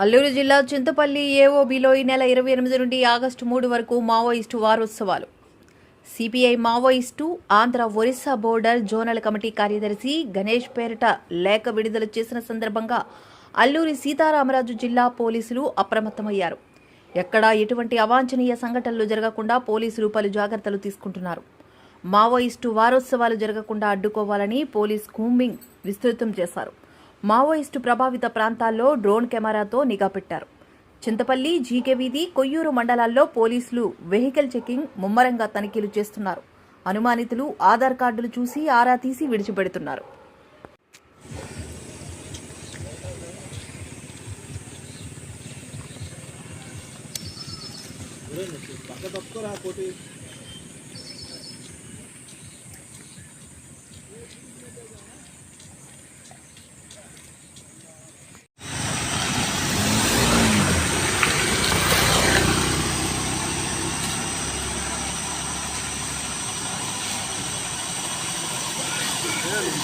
అల్లూరు జిల్లా చింతపల్లి ఏఓబిలో ఈ నెల ఇరవై ఎనిమిది నుండి ఆగస్టు మూడు వరకు మావోయిస్టు వారోత్సవాలు. CPI Maoist Andhra Orissa border zonal committee కార్యదర్శి గణేష్ పేరిట లేఖ విడుదల చేసిన సందర్భంగా అల్లూరి సీతారామరాజు జిల్లా పోలీసులు అప్రమత్తమయ్యారు. ఎక్కడా ఎటువంటి అవాంఛనీయ సంఘటనలు జరగకుండా పోలీసులు పలు జాగ్రత్తలు తీసుకుంటున్నారు. మావోయిస్టు వారోత్సవాలు జరగకుండా అడ్డుకోవాలని పోలీస్ కూంబింగ్ విస్తృతం చేశారు. మావోయిస్టు ప్రభావిత ప్రాంతాల్లో డ్రోన్ కెమెరాతో నిఘా పెట్టారు. చింతపల్లి జీకే వీధి కొయ్యూరు మండలాల్లో పోలీసులు వెహికల్ చెకింగ్ ముమ్మరంగా తనిఖీలు చేస్తున్నారు. అనుమానితులు ఆధార్ కార్డులు చూసి ఆరా తీసి విడిచిపెడుతున్నారు. Yeah.